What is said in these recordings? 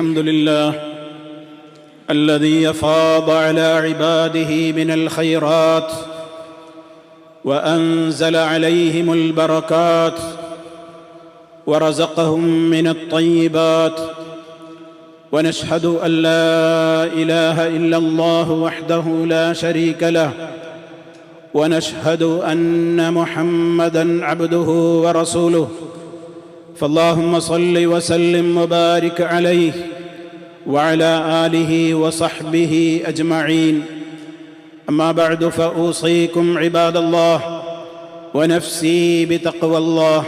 الحمد لله الذي أفاض على عباده من الخيرات وأنزل عليهم البركات ورزقهم من الطيبات ونشهد أن لا إله إلا الله وحده لا شريك له ونشهد أن محمدا عبده ورسوله فاللهم صل وسلم وبارك عليه وعلى آله وصحبه أجمعين. أما بعد فأوصيكم عباد الله ونفسي بتقوى الله.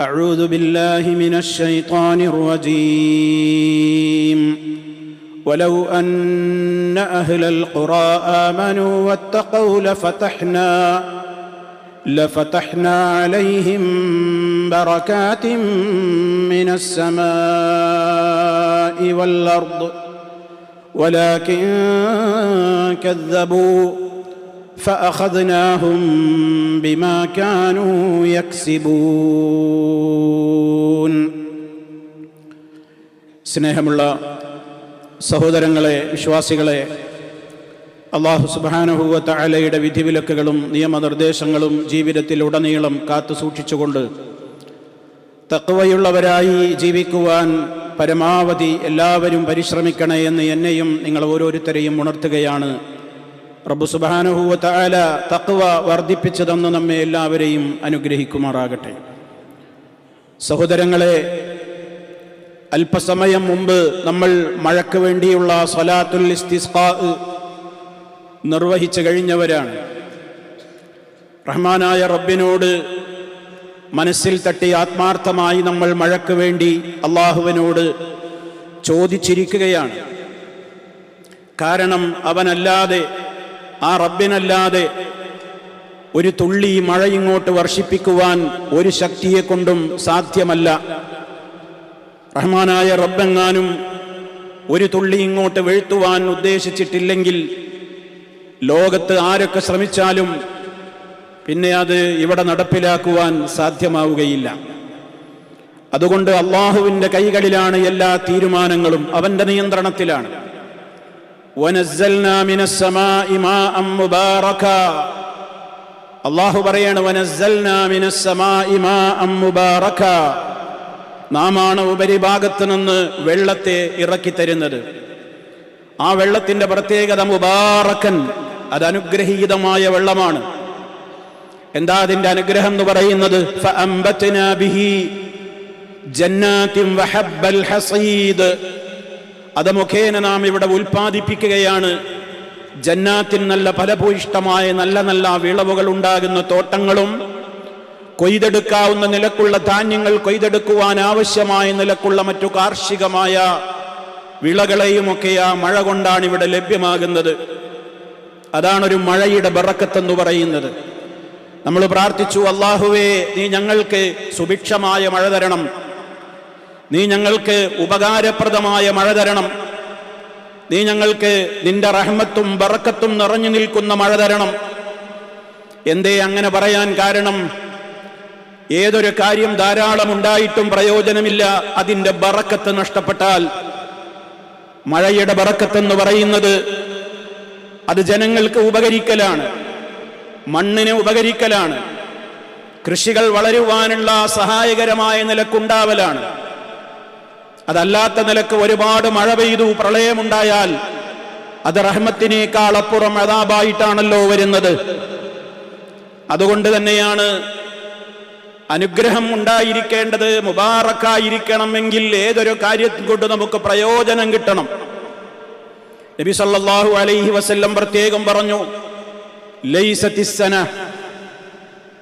أعوذ بالله من الشيطان الرجيم. ولو أن أهل القرى آمنوا واتقوا لفتحنا لفتحنا عليهم بركات من السماء والارض ولكن كذبوا فاخذناهم بما كانوا يكسبون സ്നേഹമുള്ള സഹോദരങ്ങളെ വിശ്വാസികളെ അള്ളാഹു സുബാനഹുവ അലയുടെ വിധിവിലക്കുകളും നിയമനിർദ്ദേശങ്ങളും ജീവിതത്തിൽ ഉടനീളം കാത്തു സൂക്ഷിച്ചുകൊണ്ട് തക്കവയുള്ളവരായി ജീവിക്കുവാൻ പരമാവധി എല്ലാവരും പരിശ്രമിക്കണേ എന്ന് എന്നെയും നിങ്ങൾ ഓരോരുത്തരെയും ഉണർത്തുകയാണ്. റബ്ബു സുബാനഹുവ അല തക്കവ വർദ്ധിപ്പിച്ചു തന്ന് നമ്മെ എല്ലാവരെയും അനുഗ്രഹിക്കുമാറാകട്ടെ. സഹോദരങ്ങളെ അല്പസമയം മുമ്പ് നമ്മൾ മഴയ്ക്ക് വേണ്ടിയുള്ള സ്വലാത്തുൽ ഇസ്തിസ്കാ നിർവഹിച്ചു കഴിഞ്ഞവരാണ്. റഹ്മാനായ റബ്ബിനോട് മനസ്സിൽ തട്ടി ആത്മാർത്ഥമായി നമ്മൾ മഴയ്ക്ക് വേണ്ടി അള്ളാഹുവിനോട് ചോദിച്ചിരിക്കുകയാണ്. കാരണം അവനല്ലാതെ ആ റബ്ബിനല്ലാതെ ഒരു തുള്ളി മഴ ഇങ്ങോട്ട് വർഷിപ്പിക്കുവാൻ ഒരു ശക്തിയെ കൊണ്ടും സാധ്യമല്ല. റഹ്മാനായ റബ്ബെങ്ങാനും ഒരു തുള്ളി ഇങ്ങോട്ട് വീഴ്ത്തുവാൻ ഉദ്ദേശിച്ചിട്ടില്ലെങ്കിൽ ലോകത്ത് ആരൊക്കെ ശ്രമിച്ചാലും പിന്നെ അത് ഇവിടെ നടപ്പിലാക്കുവാൻ സാധ്യമാവുകയില്ല. അതുകൊണ്ട് അള്ളാഹുവിന്റെ കൈകളിലാണ് എല്ലാ തീരുമാനങ്ങളും അവന്റെ നിയന്ത്രണത്തിലാണ്. അള്ളാഹു പറയാണ് നാമാണ് ഉപരിഭാഗത്ത് നിന്ന് വെള്ളത്തെ ഇറക്കി തരുന്നത് ആ വെള്ളത്തിന്റെ പ്രത്യേകത മുബാറക്കൻ അത് അനുഗ്രഹീതമായ വെള്ളമാണ്. എന്താ അതിന്റെ അനുഗ്രഹം എന്ന് പറയുന്നത്? അത് മുഖേന നാം ഇവിടെ ഉൽപ്പാദിപ്പിക്കുകയാണ്. ജന്നാത്തിൻ നല്ല ഫലഭൂയിഷ്ടമായ നല്ല നല്ല വിളവുകൾ ഉണ്ടാകുന്ന തോട്ടങ്ങളും കൊയ്തെടുക്കാവുന്ന നിലക്കുള്ള ധാന്യങ്ങൾ കൊയ്തെടുക്കുവാൻ ആവശ്യമായ നിലക്കുള്ള മറ്റു കാർഷികമായ വിളകളെയുമൊക്കെ ആ മഴ കൊണ്ടാണ് ഇവിടെ ലഭ്യമാകുന്നത്. അതാണൊരു മഴയുടെ ബറക്കത്തെന്ന് പറയുന്നത്. നമ്മൾ പ്രാർത്ഥിച്ചു അള്ളാഹുവേ നീ ഞങ്ങൾക്ക് സുഭിക്ഷമായ മഴ തരണം. നീ ഞങ്ങൾക്ക് ഉപകാരപ്രദമായ മഴ തരണം. നീ ഞങ്ങൾക്ക് നിന്റെ റഹ്മത്തും ബറക്കത്തും നിറഞ്ഞു നിൽക്കുന്ന മഴ തരണം. എന്തേ അങ്ങനെ പറയാൻ കാരണം? ഏതൊരു കാര്യം ധാരാളം ഉണ്ടായിട്ടും പ്രയോജനമില്ല അതിന്റെ ബറക്കത്ത് നഷ്ടപ്പെട്ടാൽ. മഴയുടെ ബറക്കത്തെന്ന് പറയുന്നത് അത് ജനങ്ങൾക്ക് ഉപകരിക്കലാണ്. മണ്ണിന് ഉപകരിക്കലാണ്. കൃഷികൾ വളരുവാനുള്ള സഹായകരമായ നിലക്കുണ്ടാവലാണ്. അതല്ലാത്ത നിലയ്ക്ക് ഒരുപാട് മഴ പെയ്തു പ്രളയമുണ്ടായാൽ അത് റഹ്മത്തിനേക്കാൾ അപ്പുറം അതാബായിട്ടാണല്ലോ വരുന്നത്. അതുകൊണ്ട് തന്നെയാണ് അനുഗ്രഹം ഉണ്ടായിരിക്കേണ്ടത് മുബാറക്കായിരിക്കണമെങ്കിൽ ഏതൊരു കാര്യം കൊണ്ട് നമുക്ക് പ്രയോജനം കിട്ടണം. നബി സല്ലല്ലാഹു അലൈഹി വസല്ലം പ്രത്യേകം പറഞ്ഞു ലൈസത്തിസ്സന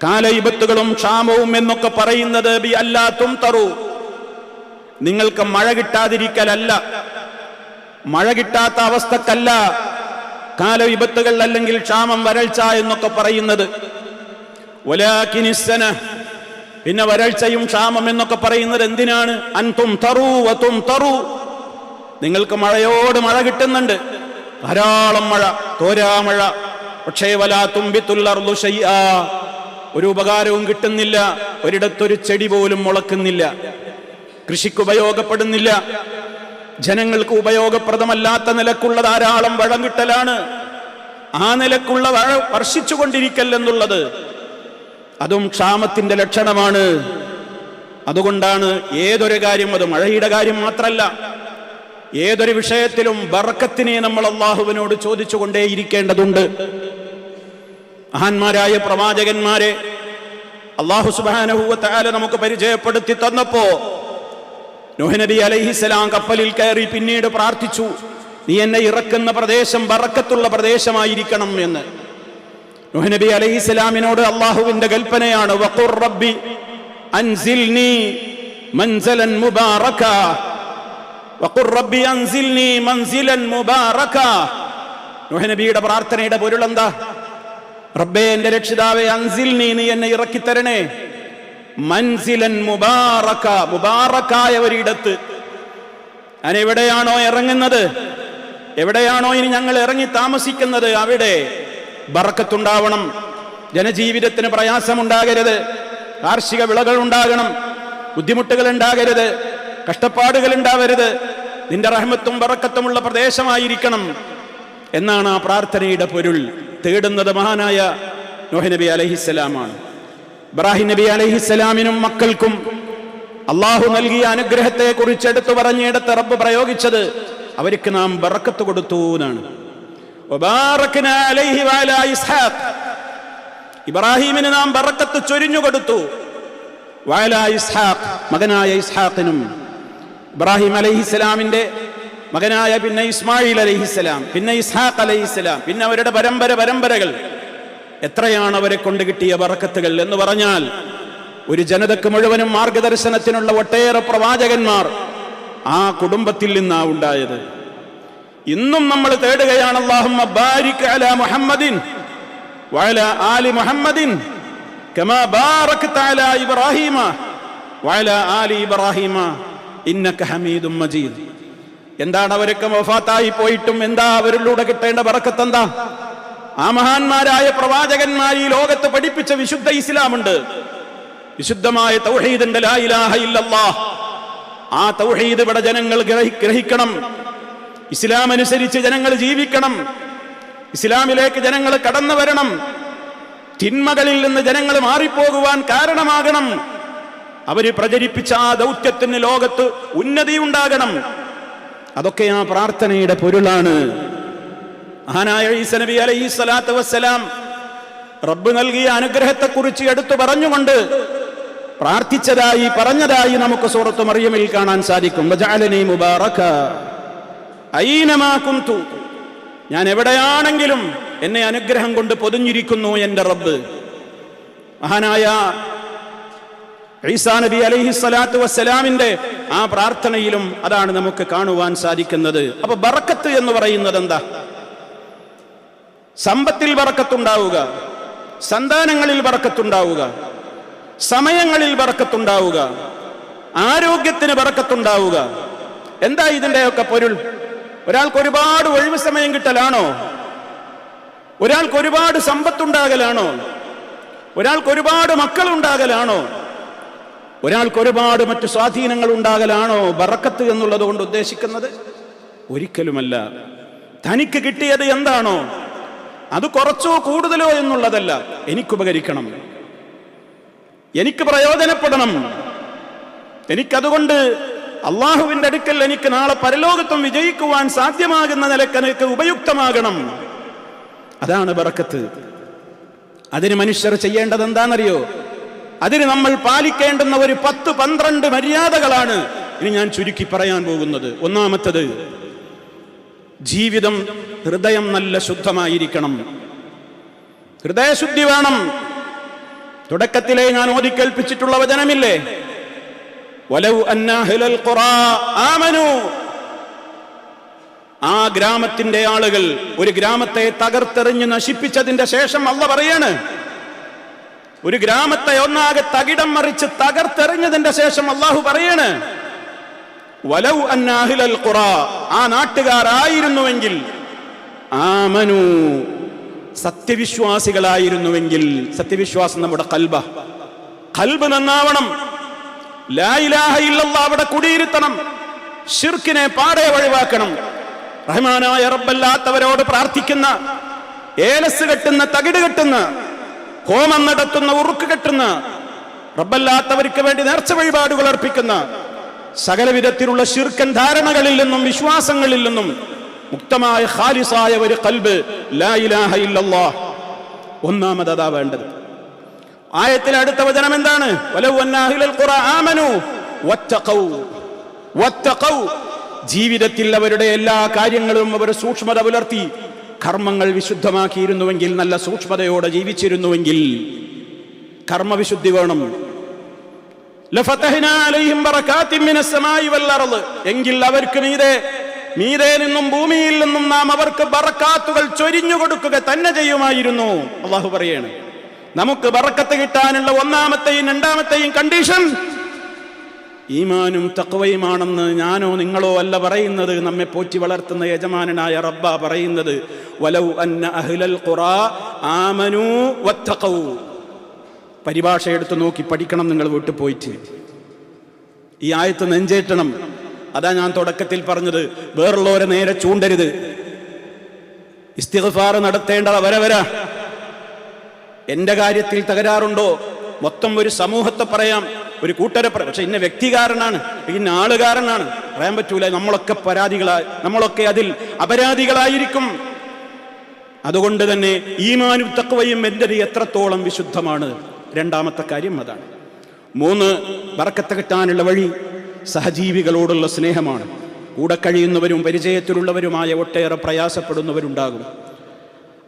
കാലയിബത്തുകളും ക്ഷാമവും എന്നൊക്കെ പറയുന്നത് ബി അല്ലാത്തും തറു നിങ്ങൾക്ക് മഴ കിട്ടാതിരിക്കലല്ല. മഴ കിട്ടാത്ത അവസ്ഥക്കല്ല കാലവിപത്തുകൾ അല്ലെങ്കിൽ ക്ഷാമം വരൾച്ച എന്നൊക്കെ പറയുന്നത്. പിന്നെ വരൾച്ചയും ക്ഷാമം എന്നൊക്കെ പറയുന്നത് എന്തിനാണ്? അൻതും തറു വതും തറു നിങ്ങൾക്ക് മഴയോട് മഴ കിട്ടുന്നുണ്ട്. ധാരാളം മഴ തോരാമഴ പക്ഷേ വലാ തുമ്പിത്തുള്ളർന്നു ഷയ്ആ ഒരു ഉപകാരവും കിട്ടുന്നില്ല. ഒരിടത്തൊരു ചെടി പോലും മുളക്കുന്നില്ല. കൃഷിക്ക് ഉപയോഗപ്പെടുന്നില്ല. ജനങ്ങൾക്ക് ഉപയോഗപ്രദമല്ലാത്ത നിലക്കുള്ള ധാരാളം വളം കിട്ടലാണ്. ആ നിലക്കുള്ള വഴ വർഷിച്ചുകൊണ്ടിരിക്കല്ലെന്നുള്ളത് അതും ക്ഷാമത്തിന്റെ ലക്ഷണമാണ്. അതുകൊണ്ടാണ് ഏതൊരു കാര്യം അത് മഴയുടെ കാര്യം മാത്രമല്ല ഏതൊരു വിഷയത്തിലും ബറക്കത്തിനെ നമ്മൾ അള്ളാഹുവിനോട് ചോദിച്ചുകൊണ്ടേയിരിക്കേണ്ടതുണ്ട്. മഹാന്മാരായ പ്രവാചകന്മാരെ അള്ളാഹു സുബാനഹുവത്താല നമുക്ക് പരിചയപ്പെടുത്തി തന്നപ്പോ നബി അലൈഹിസലാം കപ്പലിൽ കയറി പിന്നീട് പ്രാർത്ഥിച്ചു നീ എന്നെ ഇറക്കുന്ന പ്രദേശം ബറക്കത്തുള്ള പ്രദേശമായിരിക്കണം എന്ന്. നബി അലൈഹിസ്സലാമിനോട് അള്ളാഹുവിന്റെ കൽപ്പനയാണ് വഖുർ റബ്ബി അൻസിൽനി മൻസലൻ മുബാറക വഖുർ റബ്ബി അൻസിൽനി മൻസിലൻ മുബാറക നബിയുടെ പ്രാർത്ഥനയുടെ പൊരുൾ എന്താ റബ്ബേ എന്റെ രക്ഷിതാവെ അൻസിൽനി നീ എന്നെ ഇറക്കി തരണേ മൻസിലൻ മുബാറക മുബാറക്കായ ഒരിടത്ത്. ഞാൻ എവിടെയാണോ ഇറങ്ങുന്നത്? എവിടെയാണോ ഇനി ഞങ്ങൾ ഇറങ്ങി താമസിക്കുന്നത്? അവിടെ ബറക്കത്തുണ്ടാവണം. ജനജീവിതത്തിന് പ്രയാസമുണ്ടാകരുത്. കാർഷിക വിളകൾ ഉണ്ടാകണം. ബുദ്ധിമുട്ടുകൾ ഉണ്ടാകരുത്. കഷ്ടപ്പാടുകൾ ഉണ്ടാവരുത് നിന്റെ റഹ്മത്തും വറക്കത്തുമുള്ള പ്രദേശമായിരിക്കണം എന്നാണ് ആ പ്രാർത്ഥനയുടെ പൊരുൾ. തേടുന്നത് മഹാനായ നോഹി നബി അലഹിസ്സലാമാണ് ഇബ്രാഹിം നബി അലഹിസ്സലാമിനും മക്കൾക്കും അള്ളാഹു നൽകിയ അനുഗ്രഹത്തെ കുറിച്ച് എടുത്തു പറഞ്ഞിടത്ത് റബ്ബ് പ്രയോഗിച്ചത് അവർക്ക് നാം ബറക്കത്ത് കൊടുത്തു എന്നാണ്. ഇബ്രാഹിമിന് നാം ബറക്കത്ത് ചൊരിഞ്ഞു കൊടുത്തു. മകനായ ഇസ്ഹാഖിനും ഇബ്രാഹിം അലൈഹിസ്സലാമിന്റെ മകനായ പിന്നെ ഇസ്മായിൽ അലൈഹിസ്സലാം പിന്നെ ഇസ്ഹാഖ് അലൈഹിസ്സലാം പിന്നെ അവരുടെ പരമ്പര പരമ്പരകൾ. എത്രയാണ് അവരെ കൊണ്ട് കിട്ടിയ വറക്കത്തുകൾ എന്ന് പറഞ്ഞാൽ ഒരു ജനതക്ക് മുഴുവനും മാർഗദർശനത്തിനുള്ള ഒട്ടേറെ പ്രവാചകന്മാർ ആ കുടുംബത്തിൽ നിന്നാ ഉണ്ടായത്. ഇന്നും നമ്മൾ തേടുകയാണ് അല്ലാഹുമ്മ ബാരിക് മുഹമ്മദിൻ ആലി മുഹമ്മദിൻ കമാ ഇബ്രാഹീമ ആലി ഇബ്രാഹീമ ഇന്നക ഹമീദും മജീദ്. എന്താണ് അവരൊക്കെ വഫാത്തായി പോയിട്ടും എന്താ അവരിലൂടെ കിട്ടേണ്ട ബറക്കത്ത് എന്താ ആ മഹാന്മാരായ പ്രവാചകന്മാർ ഈ ലോകത്ത് പഠിപ്പിച്ച വിശുദ്ധ ഇസ്ലാമുണ്ട്. വിശുദ്ധമായ തൗഹീദിന്റെ ആ തൗഹീദ് ഇവിടെ ജനങ്ങൾ ഗ്രഹി- ഗ്രഹിക്കണം. ഇസ്ലാം അനുസരിച്ച് ജനങ്ങൾ ജീവിക്കണം. ഇസ്ലാമിലേക്ക് ജനങ്ങൾ കടന്നു വരണം. തിന്മകളിൽ നിന്ന് ജനങ്ങൾ മാറിപ്പോകുവാൻ കാരണമാകണം. അവർ പ്രചരിപ്പിച്ച ആ ദൗത്യത്തിന് ലോകത്ത് ഉന്നതി ഉണ്ടാകണം. അതൊക്കെ ആ പ്രാർത്ഥനയുടെ പൊരുളാണ്. മഹാനായ ഈസ നബി അലൈഹി വസ്സലാം റബ്ബ് നൽകിയ അനുഗ്രഹത്തെക്കുറിച്ച് എടുത്തു പറഞ്ഞുകൊണ്ട് പ്രാർത്ഥിച്ചതായി പറഞ്ഞതായി നമുക്ക് സൂറത്ത് മറിയമിൽ കാണാൻ സാധിക്കും. മുബാറക. ഞാൻ എവിടെയാണെങ്കിലും എന്നെ അനുഗ്രഹം കൊണ്ട് പൊതിഞ്ഞിരിക്കുന്നു എന്റെ റബ്ബ്. മഹാനായ ഈസാ നബി അലൈഹി സ്വലാത്തു വസ്സലാമിന്റെ ആ പ്രാർത്ഥനയിലും അതാണ് നമുക്ക് കാണുവാൻ സാധിക്കുന്നത്. അപ്പൊ ബറക്കത്ത് എന്ന് പറയുന്നത് എന്താ? സമ്പത്തിൽ വറക്കത്തുണ്ടാവുക സന്താനങ്ങളിൽ വറക്കത്തുണ്ടാവുക സമയങ്ങളിൽ വറക്കത്തുണ്ടാവുക ആരോഗ്യത്തിന് വറക്കത്തുണ്ടാവുക എന്താ ഇതിന്റെയൊക്കെ പൊരുൾ? ഒരാൾക്ക് ഒരുപാട് ഒഴിവ് സമയം കിട്ടലാണോ? ഒരാൾക്ക് ഒരുപാട് സമ്പത്തുണ്ടാകലാണോ? ഒരാൾക്ക് ഒരുപാട് മക്കളുണ്ടാകലാണോ? ഒരാൾക്ക് ഒരുപാട് മറ്റു സ്വാധീനങ്ങൾ ഉണ്ടാകലാണോ ബറക്കത്ത് എന്നുള്ളത് കൊണ്ട് ഉദ്ദേശിക്കുന്നത്? ഒരിക്കലുമല്ല. തനിക്ക് കിട്ടിയത് എന്താണോ? അത് കുറച്ചോ കൂടുതലോ എന്നുള്ളതല്ല. എനിക്ക് ഉപകരിക്കണം എനിക്ക് പ്രയോജനപ്പെടണം. എനിക്കതുകൊണ്ട് അള്ളാഹുവിന്റെ അടുക്കൽ എനിക്ക് നാളെ പരലോകത്വം വിജയിക്കുവാൻ സാധ്യമാകുന്ന നിലയ്ക്ക് എനിക്ക് ഉപയുക്തമാകണം. അതാണ് ബറക്കത്ത്. അതിന് മനുഷ്യർ ചെയ്യേണ്ടത് എന്താണെന്നറിയോ? അതിന് നമ്മൾ പാലിക്കേണ്ടുന്ന ഒരു പത്ത് പന്ത്രണ്ട് മര്യാദകളാണ് ഇനി ഞാൻ ചുരുക്കി പറയാൻ പോകുന്നത്. ഒന്നാമത്തത് ജീവിതം ഹൃദയം നല്ല ശുദ്ധമായിരിക്കണം. ഹൃദയശുദ്ധി വേണം. തുടക്കത്തിലെ ഞാൻ ഓതിക്കേൽപ്പിച്ചിട്ടുള്ള വചനമില്ലേ? വലൗ അന്ന അഹ്ലൽ ഖുറാ ആമനു. ആ ഗ്രാമത്തിന്റെ ആളുകൾ ഒരു ഗ്രാമത്തെ തകർത്തെറിഞ്ഞ് നശിപ്പിച്ചതിന്റെ ശേഷം അല്ല പറയാണ് ഒരു ഗ്രാമത്തെ ഒന്നാകെ തകിടം മറിച്ച് തകർത്തെറിഞ്ഞതിന്റെ ശേഷം അള്ളാഹു പറയാണ് വലൗ അന്നാഹിലൽ ഖുറ ആ നാട്ടുകാരായിരുന്നുവെങ്കിൽ ആമനു സത്യവിശ്വാസികളായിരുന്നുവെങ്കിൽ സത്യവിശ്വാസം നമ്മുടെ കൽബ കൽബ് നന്നാവണം അവിടെ കുടിയിരുത്തണം ഷിർക്കിനെ പാടെ ഒഴിവാക്കണം റഹ്മാനായ റബ്ബല്ലാത്തവരോട് പ്രാർത്ഥിക്കുന്ന ഏലസ് കെട്ടുന്ന തകിട് കെട്ടുന്ന ഹോമം നടത്തുന്ന ഉറുക്ക് കെട്ടുന്ന റബ്ബല്ലാത്തവർക്ക് വേണ്ടി നേർച്ച വഴിപാടുകൾ അർപ്പിക്കുന്ന സകല വിധത്തിലുള്ള ശിർക്കൻ ധാരണകളിൽ നിന്നും വിശ്വാസങ്ങളിൽ നിന്നും മുക്തമായ ഖാലിസായ ഒരു കൽബ് ഒന്നാമത് അതാ വേണ്ടത്. ആയത്തിൽ അടുത്ത വചനം എന്താണ്? ജീവിതത്തിൽ അവരുടെ എല്ലാ കാര്യങ്ങളും അവർ സൂക്ഷ്മത പുലർത്തി കർമ്മങ്ങൾ വിശുദ്ധമാക്കിയിരുന്നുവെങ്കിൽ നല്ല സൂക്ഷ്മതയോടെ ജീവിച്ചിരുന്നുവെങ്കിൽ കർമ്മവിശുദ്ധി വേണം. എങ്കിൽ അവർക്ക് മീതെ മീതെ നിന്നും ഭൂമിയിൽ നിന്നും നാം അവർക്ക് ബറക്കാത്തുകൾ ചൊരിഞ്ഞു കൊടുക്കുക തന്നെ ചെയ്യുമായിരുന്നു. അള്ളാഹു പറയാണ് നമുക്ക് ബറക്കത്ത് കിട്ടാനുള്ള ഒന്നാമത്തെയും രണ്ടാമത്തെയും കണ്ടീഷൻ ഈമാനും തക്വയുമാണെന്ന് ഞാനോ നിങ്ങളോ അല്ല പറയുന്നത് നമ്മെ പോറ്റി വളർത്തുന്ന യജമാനനായ റബ്ബ പറയുന്നത് വലൗ അന്ന അഹ്ലൽ ഖുറാ പരിഭാഷ എടുത്ത് നോക്കി പഠിക്കണം നിങ്ങൾ വീട്ടിൽ പോയിട്ട്. ഈ ആയത്ത് നെഞ്ചേറ്റണം. അതാ ഞാൻ തുടക്കത്തിൽ പറഞ്ഞത് വേറുള്ളവരെ നേരെ ചൂണ്ടരുത്. ഇസ്തിഗ്ഫാർ നടത്തേണ്ടത് വരവര എന്റെ കാര്യത്തിൽ തകരാറുണ്ടോ? മൊത്തം ഒരു സമൂഹത്തെ പറയാം. ഒരു കൂട്ടരെ പക്ഷെ ഇന്ന വ്യക്തികാരനാണ് ഇന്ന ആളുകാരനാണ്. പറയാൻ പറ്റൂല നമ്മളൊക്കെ പരാതികളായി നമ്മളൊക്കെ അതിൽ അപരാധികളായിരിക്കും. അതുകൊണ്ട് തന്നെ ഈമാനും തക്വയും എന്റെ എത്രത്തോളം വിശുദ്ധമാണ്. രണ്ടാമത്തെ കാര്യം അതാണ്. മൂന്ന് വറക്കത്ത് കിട്ടാനുള്ള വഴി സഹജീവികളോടുള്ള സ്നേഹമാണ്. കൂടെ കഴിയുന്നവരും പരിചയത്തിലുള്ളവരുമായ ഒട്ടേറെ പ്രയാസപ്പെടുന്നവരുണ്ടാകും.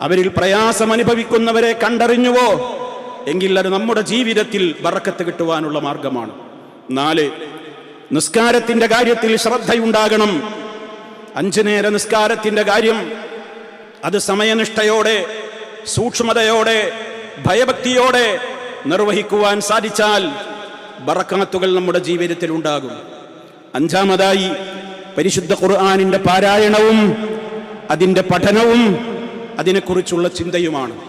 അവരിൽ പ്രയാസം അനുഭവിക്കുന്നവരെ കണ്ടറിഞ്ഞുവോ? എങ്കിൽ അത് നമ്മുടെ ജീവിതത്തിൽ ബറക്കത്ത് കിട്ടുവാനുള്ള മാർഗമാണ്. നാല് നിസ്കാരത്തിന്റെ കാര്യത്തിൽ ശ്രദ്ധയുണ്ടാകണം. അഞ്ചു നേര നിസ്കാരത്തിന്റെ കാര്യം അത് സമയനിഷ്ഠയോടെ സൂക്ഷ്മതയോടെ ഭയഭക്തിയോടെ നിർവഹിക്കുവാൻ സാധിച്ചാൽ ബറക്കാത്തുകൾ നമ്മുടെ ജീവിതത്തിൽ ഉണ്ടാകും. അഞ്ചാമതായി പരിശുദ്ധ ഖുർആാനിന്റെ പാരായണവും അതിന്റെ പഠനവും അതിനെക്കുറിച്ചുള്ള ചിന്തയുമാണ്.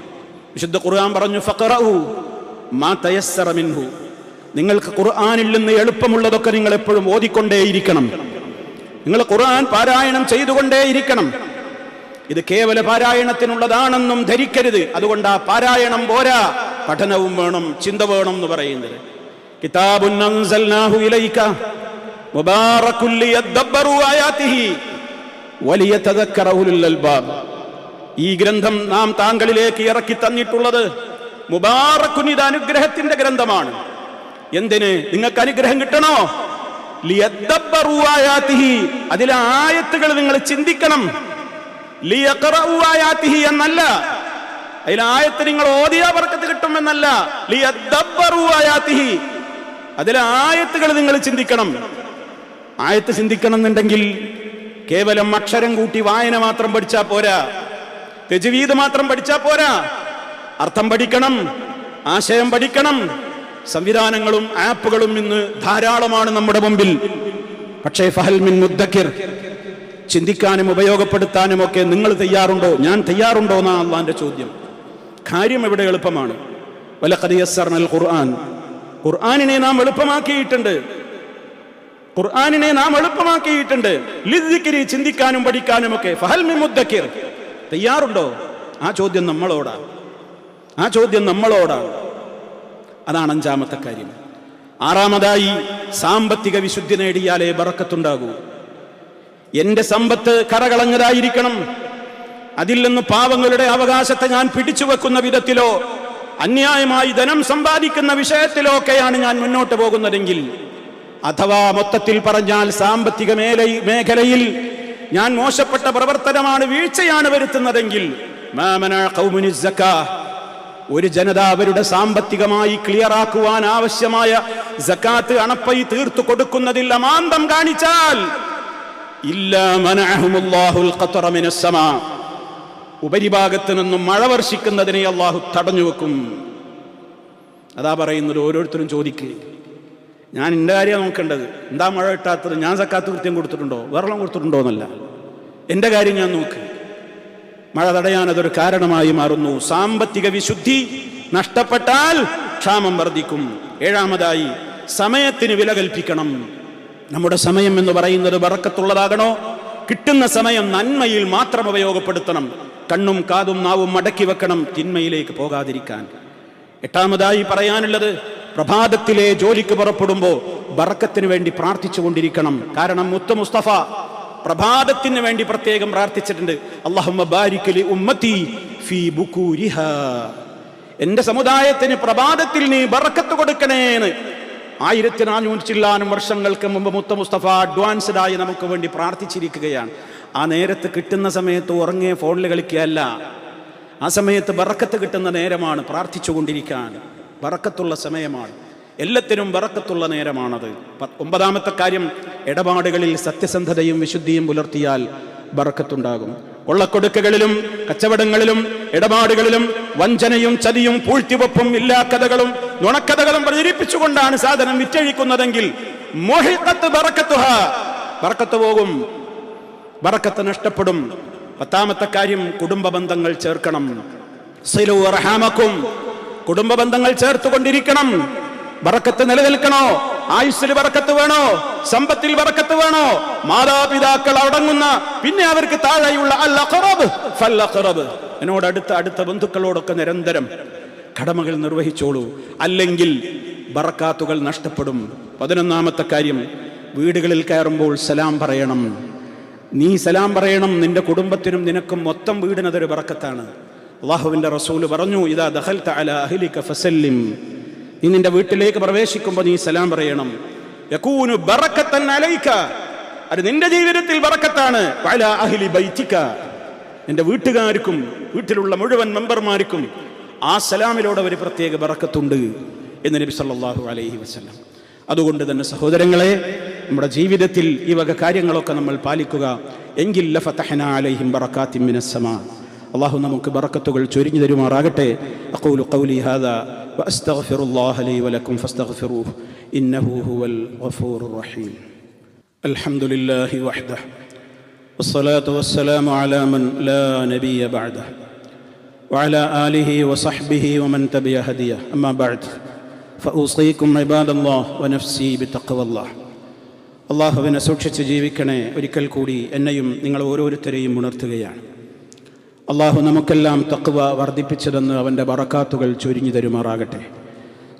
വിശുദ്ധ ഖുർആൻ പറഞ്ഞു ഫഖറഹു മാ തയസ്സറ മിൻഹു. നിങ്ങൾക്ക് ഖുർആനിൽ നിന്ന് എളുപ്പമുള്ളതൊക്കെ നിങ്ങൾ എപ്പോഴും ഓതിക്കൊണ്ടേയിരിക്കണം. നിങ്ങൾ ഖുർആൻ പാരായണം ചെയ്തുകൊണ്ടേയിരിക്കണം. ഇത് കേവല പാരായണത്തിനുള്ളതാണെന്നും ധരിക്കരുത്. അതുകൊണ്ട് ആ പാരായണം പോരാ പഠനവും വേണം ചിന്ത വേണം എന്ന് പറയുന്നത്. കിതാബുൻ ഈ ഗ്രന്ഥം നാം താങ്കളിലേക്ക് ഇറക്കി തന്നിട്ടുള്ളത് മുബാറക്കുൻ അനുഗ്രഹത്തിന്റെ ഗ്രന്ഥമാണ്. എന്തിന്? നിങ്ങൾക്ക് അനുഗ്രഹം കിട്ടണോ? അതിലെ ആയത്തുകൾ നിങ്ങൾ ചിന്തിക്കണം. എന്നല്ല. അതിലെ ആയത്ത് നിങ്ങൾ ഓതിയ വർക്കത്ത് കിട്ടുമെന്നല്ല. അതിലെ ആയത്തുകൾ നിങ്ങൾ ചിന്തിക്കണം. ആയത്ത് ചിന്തിക്കണം എന്നുണ്ടെങ്കിൽ കേവലം അക്ഷരം കൂട്ടി വായന മാത്രം പഠിച്ചാൽ പോരാ. രജവീത് മാത്രം പഠിച്ചാൽ പോരാ. അർത്ഥം പഠിക്കണം ആശയം പഠിക്കണം. സംവിധാനങ്ങളും ആപ്പുകളും ഇന്ന് ധാരാളമാണ് നമ്മുടെ മുമ്പിൽ. പക്ഷേ ഫഹൽ മിൻ മുദ്ദക്കിർ ചിന്തിക്കാനും ഉപയോഗപ്പെടുത്താനും ഒക്കെ നിങ്ങൾ തയ്യാറുണ്ടോ? ഞാൻ തയ്യാറുണ്ടോ എന്നാണ് അള്ളാന്റെ ചോദ്യം. കാര്യം ഇവിടെ എളുപ്പമാണ്. വലഖദിയസ്സർനൽ ഖുർആൻ. ഖുർആാനിനെ നാം എളുപ്പമാക്കിയിട്ടുണ്ട്. ഖുർആാനിനെ നാം എളുപ്പമാക്കിയിട്ടുണ്ട്. ലിദ്ദിക്കിരി ചിന്തിക്കാനും പഠിക്കാനും ഒക്കെ. ഫഹൽ മിൻ മുദ്ദക്കിർ. തയ്യാറുണ്ടോ? ആ ചോദ്യം നമ്മളോടാണ് ആ ചോദ്യം നമ്മളോടാണ് അതാണ് അഞ്ചാമത്തെ കാര്യം. ആറാമതായി സാമ്പത്തിക വിശുദ്ധി നേടിയാലേ ബറക്കത്തുണ്ടാകൂ. എന്റെ സമ്പത്ത് കറകളഞ്ഞതായിരിക്കണം അതിൽ നിന്ന് പാവങ്ങളുടെ അവകാശത്തെ ഞാൻ പിടിച്ചു വെക്കുന്ന വിധത്തിലോ അന്യായമായി ധനം സമ്പാദിക്കുന്ന വിഷയത്തിലോ ഒക്കെയാണ് ഞാൻ മുന്നോട്ട് പോകുന്നതെങ്കിൽ അഥവാ മൊത്തത്തിൽ പറഞ്ഞാൽ സാമ്പത്തിക മേഖലയിൽ ഞാൻ മോശപ്പെട്ട പ്രവർത്തനമാണ് വീഴ്ചയാണ് വരുത്തുന്നതെങ്കിൽ ഒരു ജനത അവരുടെ സാമ്പത്തികമായി ക്ലിയർ ആക്കുവാൻ ആവശ്യമായ ജക്കാത്ത് അണപ്പൈ തീർത്തു കൊടുക്കുന്നതിൽ അമാന്തം കാണിച്ചാൽ ഉപരിഭാഗത്ത് നിന്നും മഴ വർഷിക്കുന്നതിനെ അള്ളാഹു തടഞ്ഞു വെക്കും. അതാ പറയുന്നത് ഓരോരുത്തരും ചോദിക്കുക ഞാൻ എന്റെ കാര്യം നോക്കേണ്ടത്. എന്താ മഴ കിട്ടാത്തത്? ഞാൻ സക്കാത്ത് കൃത്യം കൊടുത്തിട്ടുണ്ടോ? വെള്ളം കൊടുത്തിട്ടുണ്ടോ എന്നല്ല. എന്റെ കാര്യം ഞാൻ നോക്ക്. മഴ തടയാൻ അതൊരു കാരണമായി മാറുന്നു. സാമ്പത്തിക വിശുദ്ധി നഷ്ടപ്പെട്ടാൽ ക്ഷാമം വർദ്ധിക്കും. ഏഴാമതായി സമയത്തിന് വില കൽപ്പിക്കണം. നമ്മുടെ സമയം എന്ന് പറയുന്നത് വറക്കത്തുള്ളതാകണോ? കിട്ടുന്ന സമയം നന്മയിൽ മാത്രം ഉപയോഗപ്പെടുത്തണം. കണ്ണും കാതും നാവും മടക്കി വെക്കണം തിന്മയിലേക്ക് പോകാതിരിക്കാൻ. എട്ടാമതായി പറയാനുള്ളത് പ്രഭാതത്തിലെ ജോലിക്ക് പുറപ്പെടുമ്പോൾ ബറക്കത്തിന് വേണ്ടി പ്രാർത്ഥിച്ചു കൊണ്ടിരിക്കണം. കാരണം മുത്ത മുസ്തഫ പ്രഭാതത്തിന് വേണ്ടി പ്രത്യേകം പ്രാർത്ഥിച്ചിട്ടുണ്ട്. ബാരിക്കലി ഉമ്മത്തി ഫീ ബുക്കൂരിഹ എന്റെ സമുദായത്തിന് പ്രഭാതത്തിൽ നീ ബറക്കത്ത് കൊടുക്കണേന്ന്. ആയിരത്തി നാനൂറ്റി ചില്ലാനും വർഷങ്ങൾക്ക് മുമ്പ് മുത്ത മുസ്തഫ അഡ്വാൻസ്ഡ് ആയി നമുക്ക് വേണ്ടി പ്രാർത്ഥിച്ചിരിക്കുകയാണ്. ആ നേരത്ത് കിട്ടുന്ന സമയത്ത് ഉറങ്ങിയ ഫോണിൽ കളിക്കുകയല്ല. ആ സമയത്ത് ബറക്കത്ത് കിട്ടുന്ന നേരമാണ് പ്രാർത്ഥിച്ചു ബറക്കത്തുള്ള സമയമാണ്. എല്ലാത്തിനും വറക്കത്തുള്ള നേരമാണത്. ഒമ്പതാമത്തെ കാര്യം ഇടപാടുകളിൽ സത്യസന്ധതയും വിശുദ്ധിയും പുലർത്തിയാൽ ബറക്കത്തുണ്ടാകും കൊള്ളക്കൊടുക്കുകളിലും കച്ചവടങ്ങളിലും ഇടപാടുകളിലും വഞ്ചനയും ചതിയും പൂഴ്ത്തിവെപ്പും ഇല്ലാക്കഥകളും നുണക്കഥകളും പ്രചരിപ്പിച്ചുകൊണ്ടാണ് സാധനം വിറ്റഴിക്കുന്നതെങ്കിൽ പോകും. ബറക്കത്ത് നഷ്ടപ്പെടും. പത്താമത്തെ കാര്യം കുടുംബ ബന്ധങ്ങൾ ചേർക്കണം കുടുംബ ബന്ധങ്ങൾ ചേർത്തുകൊണ്ടിരിക്കണം. ബറക്കത്ത് നിലനിൽക്കണോ? ആയുസ്സിൽ വറക്കത്ത് വേണോ? സമ്പത്തിൽ വറക്കത്ത് വേണോ? മാതാപിതാക്കൾ അടങ്ങുന്ന പിന്നെ അവർക്ക് താഴെയുള്ള അഖറബ് എന്നോട് അടുത്ത അടുത്ത ബന്ധുക്കളോടൊക്കെ നിരന്തരം കടമകൾ നിർവഹിച്ചോളൂ. അല്ലെങ്കിൽ ബറക്കാത്തുകൾ നഷ്ടപ്പെടും. പതിനൊന്നാമത്തെ കാര്യം വീടുകളിൽ കയറുമ്പോൾ സലാം പറയണം. നീ സലാം പറയണം നിന്റെ കുടുംബത്തിനും നിനക്കും മൊത്തം വീടിനതൊരു ബറക്കത്താണ് അള്ളാഹുവിന്റെ റസൂൽ പറഞ്ഞു ഇതാ ദഹൽ തല അഹ്ലിക ഫസല്ലിം. നീ നിന്റെ വീട്ടിലേക്ക് പ്രവേശിക്കുമ്പോൾ നീ സലാം പറയണം. യക്കൂനു ബറക്കത്തൻ അലൈക. അത് നിന്റെ ജീവിതത്തിൽ ബറക്കത്താണ്. വഅല അഹ്ലി ബൈതിക. നിന്റെ വീട്ടുകാർക്കും വീട്ടിലുള്ള മുഴുവൻ മെമ്പർമാർക്കും ആ സലാമിലൂടെ ഒരു പ്രത്യേക ബറക്കത്തുണ്ട് എന്ന് നബി സല്ലാഹു അലൈഹി വസ്ലം അതുകൊണ്ട് തന്നെ സഹോദരങ്ങളെ നമ്മുടെ ജീവിതത്തിൽ ഈ വക കാര്യങ്ങളൊക്കെ നമ്മൾ പാലിക്കുക. എങ്കിൽ ലഫതഹ്ന അലൈഹിം ബറകാത്തിൻ മിനസ് സമാ അള്ളാഹു നമുക്ക് ബറക്കത്തുകൾ ചൊരിഞ്ഞു തരുമാറാകട്ടെ അഖൂലു ഖൗലി ഹാദാ വഅസ്തഗ്ഫിറുല്ലാഹ ലി വലക്കും ഫസ്തഗ്ഫിറൂഹു ഇന്നഹു ഹുവൽ ഗഫൂറുർ റഹീം അൽഹംദുലില്ലാഹി വഹ്ദഹു والصلاة والسلام على من لا نبي بعده وعلى آله وصحبه ومن تبع هديه أما بعد فأوصيكم عباد الله ونفسي بتقوى الله അള്ളാഹുവിനെ സൂക്ഷിച്ച് ജീവിക്കണേ ഒരിക്കൽ കൂടി എന്നെയും നിങ്ങൾ ഓരോരുത്തരെയും ഉണർത്തുകയാണ് അള്ളാഹു നമുക്കെല്ലാം തക്വ വർദ്ധിപ്പിച്ചതെന്ന് അവന്റെ ബറക്കാത്തുകൾ ചൊരിഞ്ഞു തരുമാറാകട്ടെ.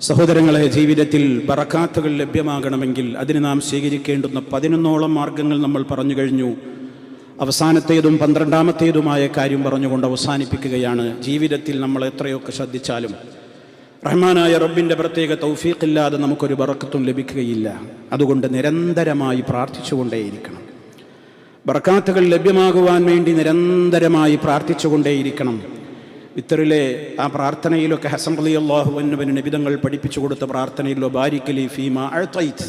സഹോദരങ്ങളെ ജീവിതത്തിൽ ബറക്കാത്തുകൾ ലഭ്യമാകണമെങ്കിൽ അതിന് നാം സ്വീകരിക്കേണ്ടുന്ന പതിനൊന്നോളം മാർഗങ്ങൾ നമ്മൾ പറഞ്ഞു കഴിഞ്ഞു. അവസാനത്തേതും പന്ത്രണ്ടാമത്തേതുമായ കാര്യം പറഞ്ഞുകൊണ്ട് അവസാനിപ്പിക്കുകയാണ്. ജീവിതത്തിൽ നമ്മൾ എത്രയൊക്കെ ശ്രദ്ധിച്ചാലും റഹ്മാനായ റബ്ബിന്റെ പ്രത്യേക തൗഫീഖില്ലാതെ നമുക്കൊരു ബറക്കത്തും ലഭിക്കുകയില്ല. അതുകൊണ്ട് നിരന്തരമായി പ്രാർത്ഥിച്ചുകൊണ്ടേയിരിക്കണം. ബർക്കാത്തുകൾ ലഭ്യമാകുവാൻ വേണ്ടി നിരന്തരമായി പ്രാർത്ഥിച്ചുകൊണ്ടേയിരിക്കണം. ഇത്തറിലെ ആ പ്രാർത്ഥനയിലൊക്കെ ഹസൻ അലി അള്ളാഹുവിന് നിബിതങ്ങൾ പഠിപ്പിച്ചു കൊടുത്ത പ്രാർത്ഥനയിലോ ബാരിക്കലി ഫീമ അഴ്ത്തൈത്ത്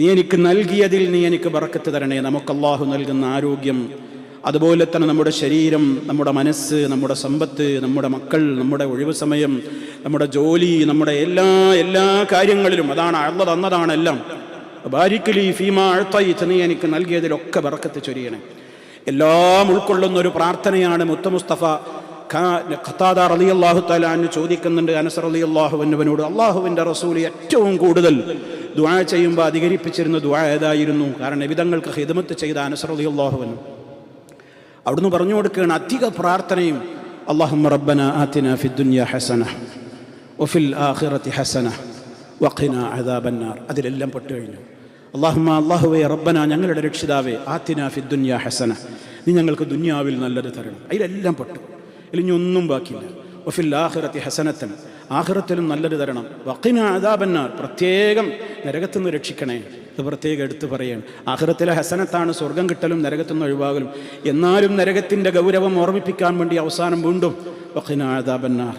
നീ എനിക്ക് നൽകിയതിൽ നീ എനിക്ക് ബറക്കത്ത് തരണേ. നമുക്ക് അള്ളാഹു നൽകുന്ന ആരോഗ്യം അതുപോലെ തന്നെ നമ്മുടെ ശരീരം നമ്മുടെ മനസ്സ് നമ്മുടെ സമ്പത്ത് നമ്മുടെ മക്കൾ നമ്മുടെ ഒഴിവ് സമയം നമ്മുടെ ജോലി നമ്മുടെ എല്ലാ എല്ലാ കാര്യങ്ങളിലും അതാണ് അള്ള തന്നതാണ് എല്ലാം ബാരിക്കലി ഫീമ അഴുത്തയിത്ത് നീ എനിക്ക് നൽകിയതിലൊക്കെ ബറക്കത്ത് ചൊരിയണേ. എല്ലാം ഉൾക്കൊള്ളുന്ന ഒരു പ്രാർത്ഥനയാണ് മുത്ത മുസ്തഫ. ഖത്താദ റലി അള്ളാഹു തലാന്ന് ചോദിക്കുന്നുണ്ട് അനസർ അലി അള്ളാഹുവിനോട് അള്ളാഹുവിന്റെ റസൂൽ ഏറ്റവും കൂടുതൽ ദുആ ചെയ്യുമ്പോൾ അധികരിപ്പിച്ചിരുന്ന ദുആ ഏതായിരുന്നു? കാരണം നബിതങ്ങൾക്ക് ഹിദമത്ത് ചെയ്ത അനസർ അലി അള്ളാഹുവിന് അവിടുന്ന് പറഞ്ഞു കൊടുക്കുകയാണ് അധിക പ്രാർത്ഥനയും അള്ളാഹു റബ്ബന ആത്തിന ഫിദ്ദുന്യ ഹസന ഒഫിൽ ആഖിറത്തി ഹസന വഖിന അദാബന്നാർ. അതിലെല്ലാം പെട്ടു കഴിഞ്ഞു അള്ളാഹുമ്മ അള്ളാഹുവേ റബ്ബന ഞങ്ങളുടെ രക്ഷിതാവേ ആത്തിന ഫിദ്ദുന്യ ഹസന. നീ ഞങ്ങൾക്ക് ദുന്യാവിൽ നല്ലത് തരണം. അതിലെല്ലാം പെട്ടു. ഇനി ഒന്നും ബാക്കിയില്ല. ഒഫിൽ ആഹ്റത്തി ഹസനത്തൻ. ആഹ്റത്തിലും നല്ലത് തരണം. വക്കിന അദാബന്നാർ. പ്രത്യേകം നരകത്തുനിന്ന് രക്ഷിക്കണേ. ഇത് പ്രത്യേകം എടുത്തു പറയാണ്. ആഹ്റത്തിലെ ഹസനത്താണ് സ്വർഗം കിട്ടലും നരകത്തുനിന്ന് ഒഴിവാകലും. എന്നാലും നരകത്തിന്റെ ഗൗരവം ഓർമ്മിപ്പിക്കാൻ വേണ്ടി അവസാനം വീണ്ടും വക്കിന അദാബന്നാർ.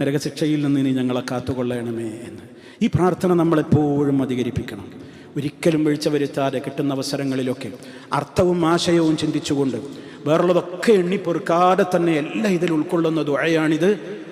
നരകശിക്ഷയിൽ നിന്ന് ഇനി ഞങ്ങളെ കാത്തുകൊള്ളണമേ എന്ന്. ഈ പ്രാർത്ഥന നമ്മളെപ്പോഴും അധികരിപ്പിക്കണം. ഒരിക്കലും വീഴ്ച വരുത്താതെ കിട്ടുന്ന അവസരങ്ങളിലൊക്കെ അർത്ഥവും ആശയവും ചിന്തിച്ചുകൊണ്ട് വേറുള്ളതൊക്കെ എണ്ണിപ്പൊറുക്കാതെ തന്നെ എല്ലാം ഇതിൽ ഉൾക്കൊള്ളുന്ന ദുഴയാണിത്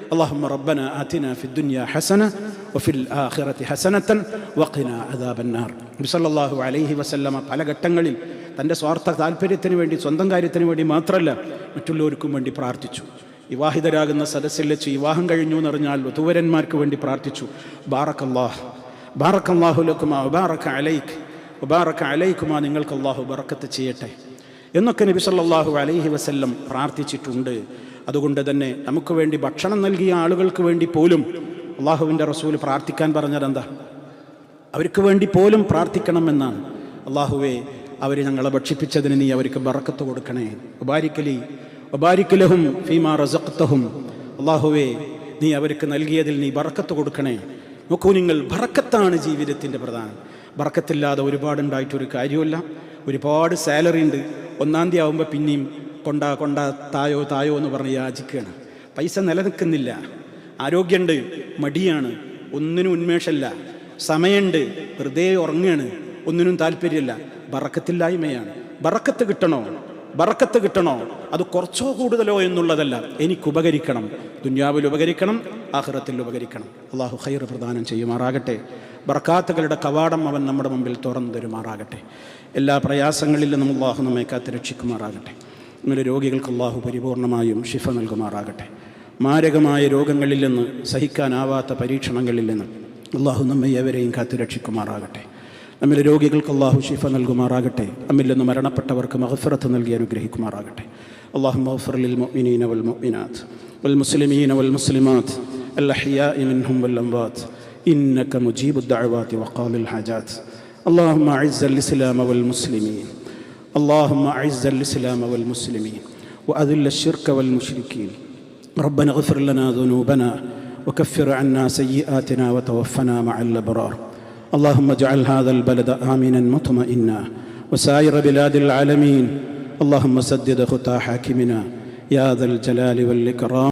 اللهم ربنا آتنا في الدنيا حسنة وفي الآخرة حسنة وقنا عذاب النار നബി സല്ലല്ലാഹു അലൈഹി വസല്ലമ പല ഘട്ടങ്ങളിൽ തൻ്റെ സ്വാർത്ഥ താല്പര്യത്തിന് വേണ്ടി സ്വന്തം കാര്യത്തിന് വേണ്ടി മാത്രമല്ല മറ്റുള്ളവർക്കും വേണ്ടി പ്രാർത്ഥിച്ചു വിവാഹിതരാകുന്ന സദസ്സിൽ വെച്ച് വിവാഹം കഴിഞ്ഞു എന്നറിഞ്ഞാൽ വധുവരന്മാർക്ക് വേണ്ടി പ്രാർത്ഥിച്ചു ബാറക്കല്ലാഹ് ബാറക്കല്ലാഹു ലക്കും ഉബാറക്ക അലൈക്ക് ഉബാറക്ക അലൈക്കുമാ നിങ്ങൾക്ക് അള്ളാഹു ബറക്കത്ത് ചെയ്യട്ടെ. എന്നൊക്കെ നബി സല്ലാഹു അലൈഹി വസല്ലം പ്രാർത്ഥിച്ചിട്ടുണ്ട്. അതുകൊണ്ട് തന്നെ നമുക്ക് വേണ്ടി ഭക്ഷണം നൽകിയ ആളുകൾക്ക് വേണ്ടി പോലും അള്ളാഹുവിന്റെ റസൂൽ പ്രാർത്ഥിക്കാൻ പറഞ്ഞതെന്താ? അവർക്ക് വേണ്ടി പോലും പ്രാർത്ഥിക്കണമെന്നാണ് അള്ളാഹുവെ അവർ ഞങ്ങളെ ഭക്ഷിപ്പിച്ചതിന് നീ അവർക്ക് ബറക്കത്ത് കൊടുക്കണേ. ഉബാരിക്കലി ഉബാരിക്കലഹും ഫീമാ റസഖത്തഹും അള്ളാഹുവെ നീ അവർക്ക് നൽകിയതിൽ നീ ബറക്കത്ത് കൊടുക്കണേ. നോക്കൂ നിങ്ങൾ ബറക്കത്താണ് ജീവിതത്തിന്റെ പ്രധാനം. ബറക്കത്തില്ലാതെ ഒരുപാടുണ്ടായിട്ടൊരു കാര്യമല്ല ഒരുപാട് സാലറി ഉണ്ട് ഒന്നാം തീയതി ആകുമ്പോൾ പിന്നെയും കൊണ്ട കൊണ്ട തായോ തായോ എന്ന് പറഞ്ഞ് യാചിക്കുകയാണ്. പൈസ നിലനിൽക്കുന്നില്ല. ആരോഗ്യമുണ്ട് മടിയാണ്. ഒന്നിനും ഉന്മേഷമല്ല സമയമുണ്ട് വെറുതെ ഉറങ്ങുകയാണ് ഒന്നിനും താല്പര്യമില്ല ബറക്കത്തില്ലായ്മയാണ്. ബറക്കത്ത് കിട്ടണോ? ബറക്കത്ത് കിട്ടണോ? അത് കുറച്ചോ കൂടുതലോ എന്നുള്ളതല്ല. എനിക്ക് ഉപകരിക്കണം. ദുന്യാവിൽ ഉപകരിക്കണം ആഹ്റത്തിൽ ഉപകരിക്കണം. അള്ളാഹു ഹൈർ പ്രദാനം ചെയ്യുമാറാകട്ടെ. ബർക്കാത്തുകളുടെ കവാടം അവൻ നമ്മുടെ മുമ്പിൽ തുറന്നു തരുമാറാകട്ടെ. എല്ലാ പ്രയാസങ്ങളിൽ നിന്നും അള്ളാഹു നമ്മെ കാത്ത് നമ്മുടെ രോഗികൾക്ക് അള്ളാഹു പരിപൂർണമായും ശിഫ നൽകുമാറാകട്ടെ. മാരകമായ രോഗങ്ങളിൽ നിന്ന് സഹിക്കാനാവാത്ത പരീക്ഷണങ്ങളിൽ നിന്ന് അള്ളാഹു നമ്മെ എവരെയും കാത്തു രക്ഷിക്കുമാറാകട്ടെ. നമ്മിലെ രോഗികൾക്ക് അള്ളാഹു ഷിഫ നൽകുമാറാകട്ടെ നമ്മിൽ നിന്ന് മരണപ്പെട്ടവർക്ക് മഹഫറത്ത് നൽകി അനുഗ്രഹിക്കുമാറാകട്ടെ അള്ളാഹു മഹഫർ ലിൽ മുഅ്മിനീന വൽ മുഅ്മിനാത്ത് വൽ മുസ്ലിമീന വൽ മുസ്ലിമാത്ത് الأحياء منهم والأموات إنك مجيب الدعوات وقال الحاجات اللهم أعز الإسلام والمسلمين اللهم أعز الإسلام والمسلمين وأذل الشرك والمشركين ربنا اغفر لنا ذنوبنا وكفر عنا سيئاتنا وتوفنا مع الأبرار اللهم اجعل هذا البلد آمنا مطمئنا. وسائر بلاد العالمين اللهم سدد خطى حاكمنا. يا ذا الجلال والإكرام.